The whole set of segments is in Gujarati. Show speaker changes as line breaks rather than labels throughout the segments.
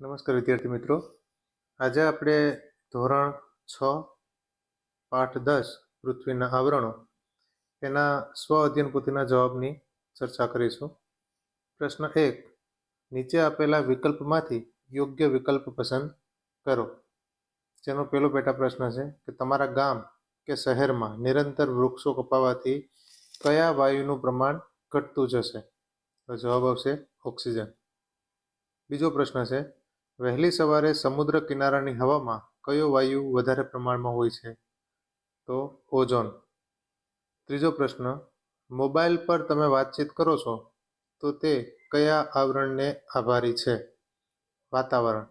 નમસ્કાર વિદ્યાર્થી મિત્રો. આજે આપણે ધોરણ છ, પાઠ દસ, પૃથ્વીના આવરણો એના સ્વ અધ્યયન પોથીના જવાબની ચર્ચા કરીશું. પ્રશ્ન એક, નીચે આપેલા વિકલ્પમાંથી યોગ્ય વિકલ્પ પસંદ કરો. જેનો પહેલો પેટા પ્રશ્ન છે કે તમારા ગામ કે શહેરમાં નિરંતર વૃક્ષો કપાવાથી કયા વાયુનું પ્રમાણ ઘટતું જશે? તો જવાબ આવશે ઓક્સિજન. બીજો પ્રશ્ન છે વહેલી સવારે સમુદ્ર કિનારાની હવામાં કયો વાયુ વધારે પ્રમાણમાં હોય છે? તો ઓઝોન. ત્રીજો પ્રશ્ન, મોબાઈલ પર તમે વાતચીત કરો છો, તો તે કયા આવરણને આભારી છે? વાતાવરણ.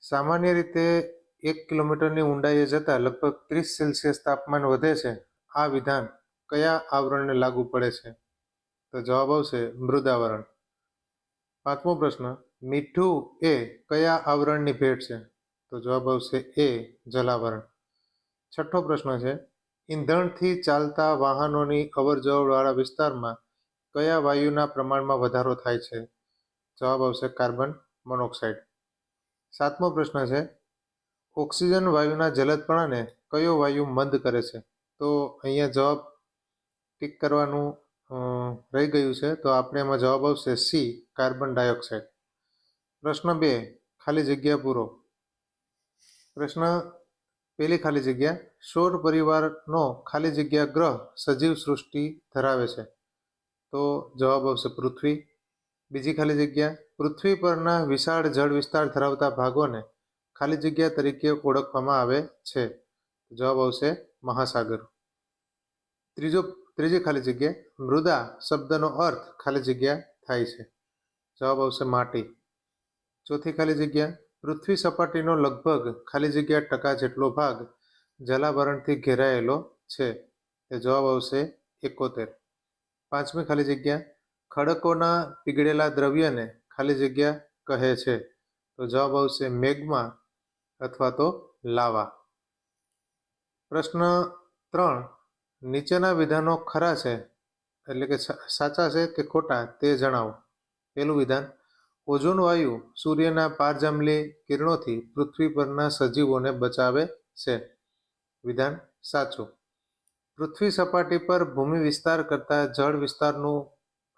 સામાન્ય રીતે એક કિલોમીટરની ઊંડાઈએ જતાં લગભગ ત્રીસ સેલ્સિયસ તાપમાન વધે છે. આ વિધાન કયા આવરણને લાગુ પડે છે? તો જવાબ આવશે મૃદાવરણ. પાંચમો પ્રશ્ન મીઠું એ કયા આવરણની ભેટ છે? તો જવાબ આવશે એ જલાવરણ. છઠ્ઠો પ્રશ્ન છે, ઈંધણથી ચાલતા વાહનોની અવરજવરવાળા વિસ્તારમાં કયા વાયુના પ્રમાણમાં વધારો થાય છે? જવાબ આવશે કાર્બન મોનોક્સાઇડ. સાતમો પ્રશ્ન છે, ઓક્સિજન વાયુના જલદપણાને કયો વાયુ મંદ કરે છે? તો અહીંયા જવાબ ટીક કરવાનું રહી ગયું છે. તો આપણે એમાં જવાબ આવશે સી, કાર્બન ડાયોક્સાઇડ. પ્રશ્ન બે, ખાલી જગ્યા પૂરો. પ્રશ્ન પેલી ખાલી જગ્યા, સૌર પરિવારનો ખાલી જગ્યા ગ્રહ સજીવ સૃષ્ટિ ધરાવે છે. તો જવાબ આવશે પૃથ્વી. બીજી ખાલી જગ્યા, પૃથ્વી પરના વિશાળ જળ વિસ્તાર ધરાવતા ભાગોને ખાલી જગ્યા તરીકે ઓળખવામાં આવે છે. જવાબ આવશે મહાસાગર. ત્રીજો, ત્રીજી ખાલી જગ્યા, મૃદા શબ્દનો અર્થ ખાલી જગ્યા થાય છે. જવાબ આવશે માટી. ચોથી ખાલી જગ્યા. પૃથ્વી સપાટીનો લગભગ ખાલી જગ્યા ટકા જેટલો ભાગ જલાવરણથી ઘેરાયેલો છે. એ જવાબ આવશે એકોતેર. પાંચમી ખાલી જગ્યા. ખડકોના પીગળેલા દ્રવ્યને ખાલી જગ્યા કહે છે. તો જવાબ આવશે મેઘમા અથવા તો લાવા. પ્રશ્ન ત્રણ. નીચેના વિધાનો ખરા છે? એટલે કે સાચા છે કે ખોટા તે જણાવો. પહેલું વિધાન. ઓઝોન વાયુ સૂર્યના પારજાંબલી કિરણોથી પૃથ્વી પરના સજીવોને બચાવે છે. વિધાન સાચું. પૃથ્વી સપાટી પર ભૂમિ વિસ્તાર કરતાં જળ વિસ્તારનું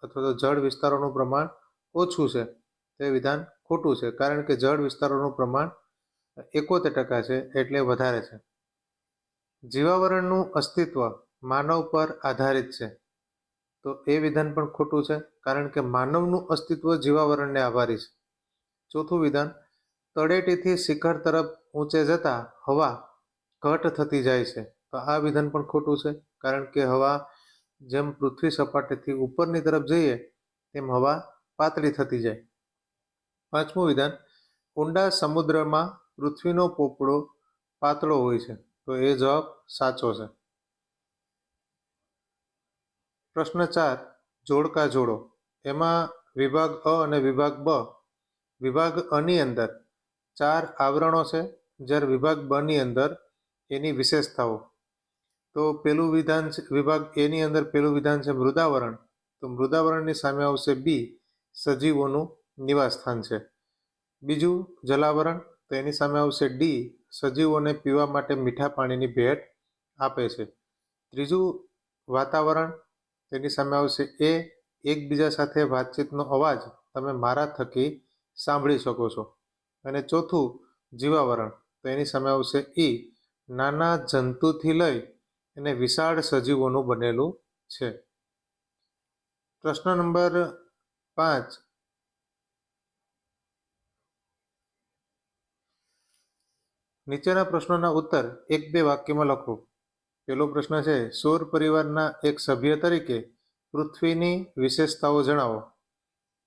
અથવા તો જળ વિસ્તારોનું પ્રમાણ ઓછું છે. તે વિધાન ખોટું છે, કારણ કે જળ વિસ્તારોનું પ્રમાણ એકોતેર ટકા છે એટલે વધારે છે. જીવાવરણનું અસ્તિત્વ માનવ પર આધારિત છે. તો એ વિધાન પણ ખોટું છે, કારણ કે માનવનું અસ્તિત્વ જીવાવરણને આભારી છે. ચોથું વિધાન, તળેટીથી શિખર તરફ ઊંચે જતા હવા ઘટ થતી જાય છે. તો આ વિધાન પણ ખોટું છે, કારણ કે હવા જેમ પૃથ્વી સપાટીથી ઉપરની તરફ જઈએ, તેમ હવા પાતળી થતી જાય. પાંચમું વિધાન, ઊંડા સમુદ્રમાં પૃથ્વીનો પોપડો પાતળો હોય છે. તો એ જવાબ સાચો છે. પ્રશ્ન ચાર, જોડકા જોડો. એમાં વિભાગ અ અને વિભાગ બ. વિભાગ અની અંદર ચાર આવરણો છે, જ્યારે વિભાગ બની અંદર એની વિશેષતાઓ. તો પેલું વિધાન છે, વિભાગ એની અંદર પેલું વિધાન છે મૃદાવરણ. તો મૃદાવરણની સામે આવશે બી, સજીવોનું નિવાસસ્થાન છે. બીજું જલાવરણ, તો એની સામે આવશે ડી, સજીવોને પીવા માટે મીઠા પાણીની ભેટ આપે છે. ત્રીજું વાતાવરણ તેની સામે આવશે એ. એકબીજા સાથે વાતચીતનો અવાજ તમે મારા થકી સાંભળી શકો છો. અને ચોથું, જીવાવરણ. તો એની સામે આવશે ઈ. નાના જંતુથી લઈ અને વિશાળ સજીવોનું બનેલું છે. પ્રશ્ન નંબર પાંચ. નીચેના પ્રશ્નોના ઉત્તર એક બે વાક્યમાં લખો. પહેલો પ્રશ્ન છે, સૌર પરિવારના એક સભ્ય તરીકે પૃથ્વીની વિશેષતાઓ જણાવો.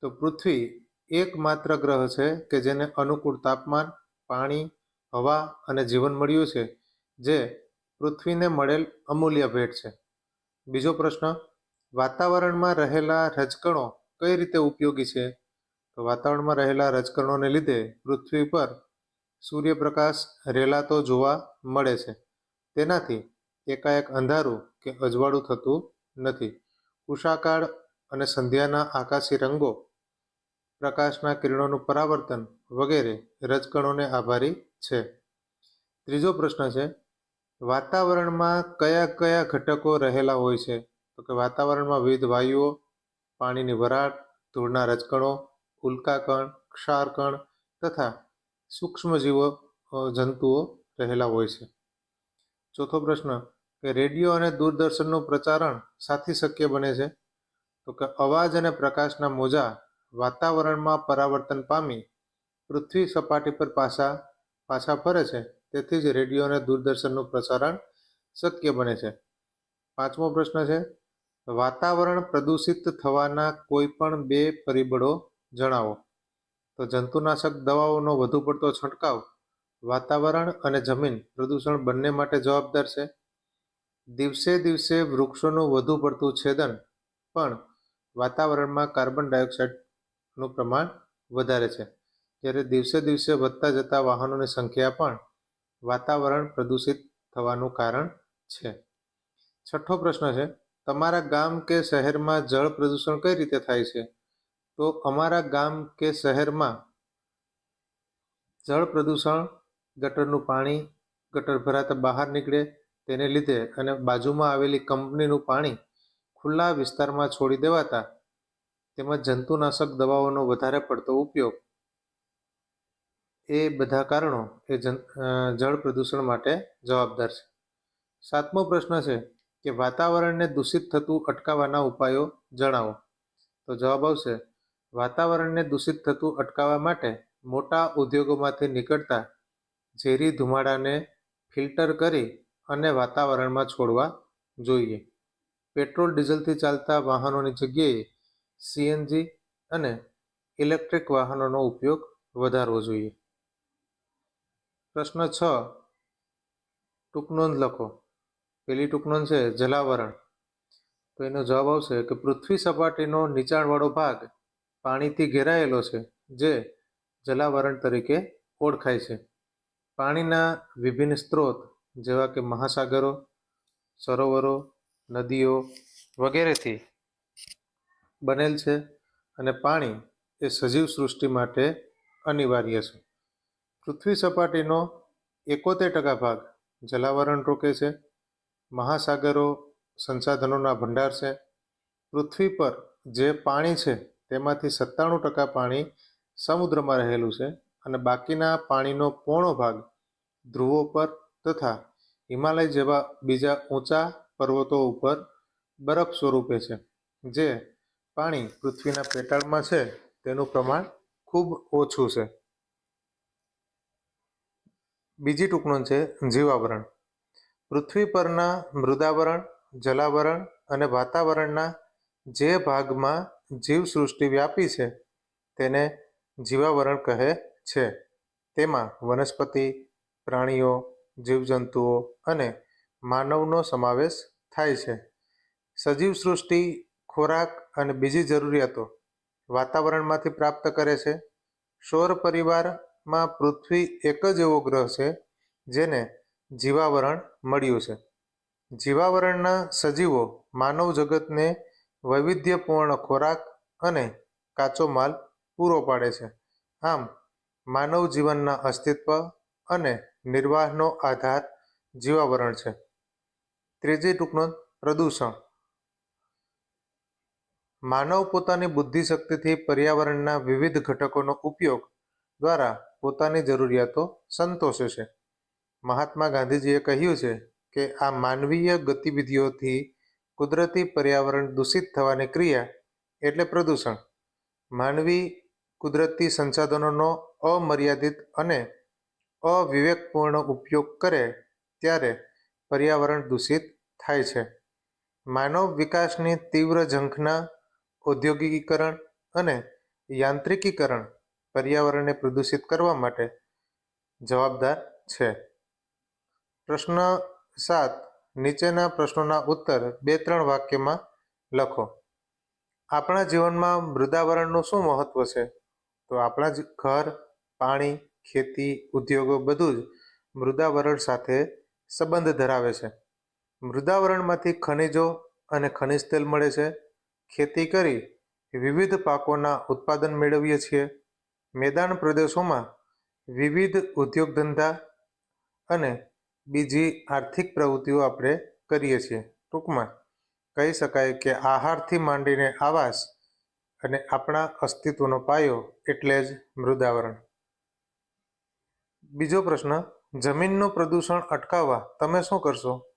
તો પૃથ્વી એકમાત્ર ગ્રહ છે કે જેને અનુકૂળ તાપમાન, પાણી, હવા અને જીવન મળ્યું છે, જે પૃથ્વીને મળેલ અમૂલ્ય ભેટ છે. બીજો પ્રશ્ન, વાતાવરણમાં રહેલા રજકણો કઈ રીતે ઉપયોગી છે? તો વાતાવરણમાં રહેલા રજકણોને લીધે પૃથ્વી પર સૂર્યપ્રકાશ રેલાતો જોવા મળે છે. તેનાથી એકાએક અંધારું કે અજવાળું થતું નથી. ઉષાકાળ અને સંધ્યાના આકાશી રંગો, પ્રકાશના કિરણોનું પરાવર્તન વગેરે રજકણોને આભારી છે. ત્રીજો પ્રશ્ન છે, વાતાવરણમાં કયા કયા ઘટકો રહેલા હોય છે? તો કે વાતાવરણમાં વિવિધ વાયુઓ, પાણીની વરાળ, ધૂળના રજકણો, ઉલ્કાકણ, ક્ષારકણ તથા સૂક્ષ્મજીવો જંતુઓ રહેલા હોય છે. ચોથો પ્રશ્ન કે રેડિયો અને દૂરદર્શનનું પ્રચારણ સાથી શક્ય બને છે? તો કે અવાજ અને પ્રકાશના મોજા વાતાવરણમાં પરાવર્તન પામી પૃથ્વી સપાટી પર પાછા પાછા ફરે છે. તેથી જ રેડિયો અને દૂરદર્શનનું પ્રસારણ શક્ય બને છે. પાંચમો પ્રશ્ન છે, વાતાવરણ પ્રદૂષિત થવાના કોઈ પણ બે પરિબળો જણાવો. તો જંતુનાશક દવાઓનો વધુ પડતો છંટકાવ વાતાવરણ અને જમીન પ્રદૂષણ બંને માટે જવાબદાર છે. દિવસે દિવસે વૃક્ષોનું વધુ પડતું છેદન પણ વાતાવરણમાં કાર્બન ડાયોક્સાઇડનું પ્રમાણ વધારે છે. જ્યારે દિવસે દિવસે વધતા જતા વાહનોની સંખ્યા પણ વાતાવરણ પ્રદૂષિત થવાનું કારણ છે. છઠ્ઠો પ્રશ્ન છે, તમારા ગામ કે શહેરમાં જળ પ્રદૂષણ કઈ રીતે થાય છે? તો અમારા ગામ કે શહેરમાં જળ પ્રદૂષણ ગટરનું પાણી ગટર ભરાતા બહાર નીકળે તેને લીધે અને બાજુમાં આવેલી કંપનીનું પાણી ખુલ્લા વિસ્તારમાં છોડી દેવાતા તેમજ જંતુનાશક દવાઓનો વધારે પડતો ઉપયોગ. એ બધા કારણો એ જન જળ પ્રદૂષણ માટે જવાબદાર છે. સાતમો પ્રશ્ન છે કે વાતાવરણને દૂષિત થતું અટકાવવાના ઉપાયો જણાવો. તો જવાબ આવશે, વાતાવરણને દૂષિત થતું અટકાવવા માટે મોટા ઉદ્યોગોમાંથી નીકળતા ઝેરી ધુમાડાને ફિલ્ટર કરી અને વાતાવરણમાં છોડવા જોઈએ. પેટ્રોલ ડીઝલથી ચાલતા વાહનોની જગ્યાએ સીએનજી અને ઇલેક્ટ્રિક વાહનોનો ઉપયોગ વધારવો જોઈએ. પ્રશ્ન છ. ટૂંકનોંધ લખો. પેલી ટૂંકનોંધ છે, જલાવરણ. તો એનો જવાબ આવશે કે પૃથ્વી સપાટીનો નીચાણવાળો ભાગ પાણીથી ઘેરાયેલો છે, જે જલાવરણ તરીકે ઓળખાય છે. પાણીના વિભિન્ન સ્ત્રોત, જેવા કે મહાસાગરો, સરોવરો, નદીઓ વગેરેથી બનેલ છે અને પાણી એ સજીવ સૃષ્ટિ માટે અનિવાર્ય છે. પૃથ્વી સપાટીનો એકોતેર ટકા ભાગ જલાવરણ રોકે છે, મહાસાગરો સંસાધનોના ભંડાર છે. પૃથ્વી પર જે પાણી છે તેમાંથી સત્તાણું ટકા પાણી સમુદ્રમાં રહેલું છે. અને બાકીના પાણીનો પોણો ભાગ ધ્રુવો પર તથા હિમાલય જેવા બીજા ઊંચા પર્વતો ઉપર બરફ સ્વરૂપે છે, જે પાણી પૃથ્વીના પેટાળમાં છે તેનું પ્રમાણ ખૂબ ઓછું છે. બીજી ટૂંકણું છે જીવાવરણ. પૃથ્વી પરના મૃદાવરણ, જલાવરણ અને વાતાવરણના જે ભાગમાં જીવસૃષ્ટિ વ્યાપી છે તેને જીવાવરણ કહે છે. તેમાં વનસ્પતિ, પ્રાણીઓ, જીવજંતુઓ અને માનવનો સમાવેશ થાય છે. સજીવ સૃષ્ટિ, ખોરાક અને બીજી જરૂરિયાતો વાતાવરણમાંથી પ્રાપ્ત કરે છે. સૌર પરિવારમાં પૃથ્વી એક જ એવો ગ્રહ છે જેને જીવાવરણ મળ્યું છે. જીવાવરણના સજીવો માનવ જગતને વૈવિધ્યપૂર્ણ ખોરાક અને કાચો માલ પૂરો પાડે છે. આમ માનવ જીવનના અસ્તિત્વ અને નિર્વાહનો આધાર જીવાવરણ છે. ત્રીજી ટૂંકનો પ્રદૂષણ. માનવ પોતાની બુદ્ધિશક્તિથી પર્યાવરણના વિવિધ ઘટકોનો ઉપયોગ દ્વારા પોતાની જરૂરિયાતો સંતોષે છે. મહાત્મા ગાંધીજીએ કહ્યું છે કે આ માનવીય ગતિવિધિઓથી કુદરતી પર્યાવરણ દૂષિત થવાની ક્રિયા એટલે પ્રદૂષણ. માનવી કુદરતી સંસાધનોનો અમર્યાદિત અને અવિવેકપૂર્ણ ઉપયોગ કરે ત્યારે પર્યાવરણ દૂષિત થાય છે. માનવ વિકાસની તીવ્ર ઝંખના ઔદ્યોગિકીકરણ અને યાંત્રિકીકરણ પર્યાવરણને પ્રદૂષિત કરવા માટે જવાબદાર છે. પ્રશ્ન સાત, નીચેના પ્રશ્નોના ઉત્તર બે ત્રણ વાક્યમાં લખો. આપણા જીવનમાં મૃદાવરણનું શું મહત્વ છે? તો આપણા ઘર પાણી, ખેતી, ઉદ્યોગો બધું જ મૃદાવરણ સાથે સંબંધ ધરાવે છે. મૃદાવરણમાંથી ખનિજો અને ખનિજ તેલ મળે છે. ખેતી કરી વિવિધ પાકોના ઉત્પાદન મેળવીએ છીએ. મેદાન પ્રદેશોમાં વિવિધ ઉદ્યોગ ધંધા અને બીજી આર્થિક પ્રવૃત્તિઓ આપણે કરીએ છીએ. ટૂંકમાં કહી શકાય કે આહારથી માંડીને આવાસ અને આપણા અસ્તિત્વનો પાયો એટલે જ મૃદાવરણ. બીજો પ્રશ્ન, જમીનનું પ્રદૂષણ અટકાવવા તમે શું કરશો?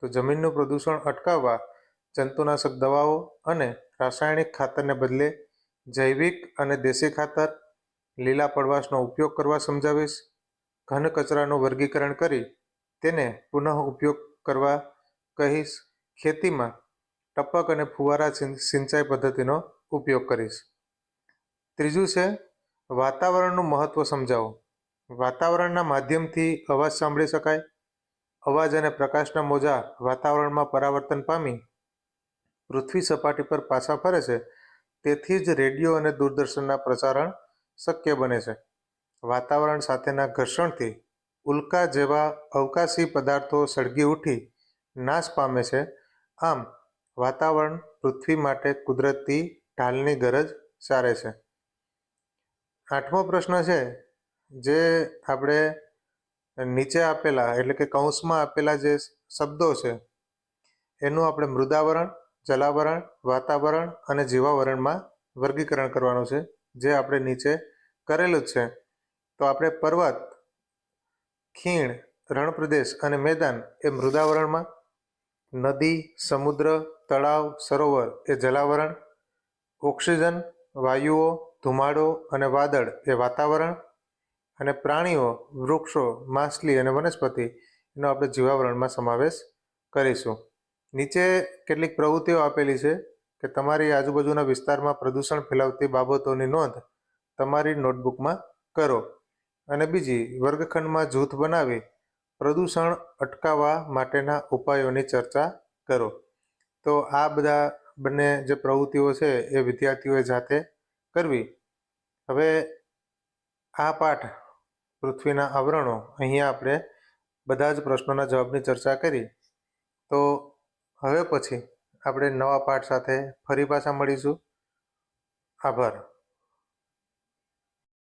તો જમીનનું પ્રદૂષણ અટકાવવા જંતુનાશક દવાઓ અને રાસાયણિક ખાતરને બદલે જૈવિક અને દેશી ખાતર, લીલા પડવાશનો ઉપયોગ કરવા સમજાવીશ. ઘન કચરાનું વર્ગીકરણ કરી તેને પુનઃ ઉપયોગ કરવા કહીશ. ખેતીમાં ટપક અને ફુવારા સિંચાઈ પદ્ધતિનો ઉપયોગ કરીશ. ત્રીજું છે, વાતાવરણનું મહત્ત્વ સમજાવો. વાતાવરણના માધ્યમથી અવાજ સાંભળી શકાય. અવાજ અને પ્રકાશના મોજા વાતાવરણમાં પરાવર્તન પામી પૃથ્વી સપાટી પર પાછા ફરે છે. તેથી જ રેડિયો અને દૂરદર્શનના પ્રસારણ શક્ય બને છે. વાતાવરણ સાથેના ઘર્ષણથી ઉલ્કા જેવા અવકાશી પદાર્થો સળગી ઉઠી નાશ પામે છે. આમ, વાતાવરણ પૃથ્વી માટે કુદરતી ઢાલની ગરજ સારે છે. આઠમો પ્રશ્ન છે જે આપણે નીચે આપેલા, એટલે કે કૌંસમાં આપેલા જે શબ્દો છે, એનું આપણે મૃદાવરણ, જલાવરણ, વાતાવરણ અને જીવાવરણમાં વર્ગીકરણ કરવાનું છે, જે આપણે નીચે કરેલું છે. તો આપણે પર્વત, ખીણ, રણપ્રદેશ અને મેદાન એ મૃદાવરણમાં, નદી, સમુદ્ર, તળાવ, સરોવર એ જલાવરણ, ઓક્સિજન, વાયુઓ, ધુમાડો અને વાદળ એ વાતાવરણ અને પ્રાણીઓ, વૃક્ષો, માછલી અને વનસ્પતિ એનો આપણે જીવાવરણમાં સમાવેશ કરીશું. નીચે કેટલીક પ્રવૃત્તિઓ આપેલી છે કે તમારી આજુબાજુના વિસ્તારમાં પ્રદૂષણ ફેલાવતી બાબતોની નોંધ તમારી નોટબુકમાં કરો. અને બીજી, વર્ગખંડમાં જૂથ બનાવી પ્રદૂષણ અટકાવવા માટેના ઉપાયોની ચર્ચા કરો. તો આ બધા બંને જે પ્રવૃત્તિઓ છે એ વિદ્યાર્થીઓએ જાતે કરવી. હવે આ પાઠ પૃથ્વીના આવરણો. અહીંયા આપણે બધા જ પ્રશ્નોના જવાબની ચર્ચા કરી. તો હવે પછી આપણે નવા પાઠ સાથે ફરી પાછા મળીશું. આભાર.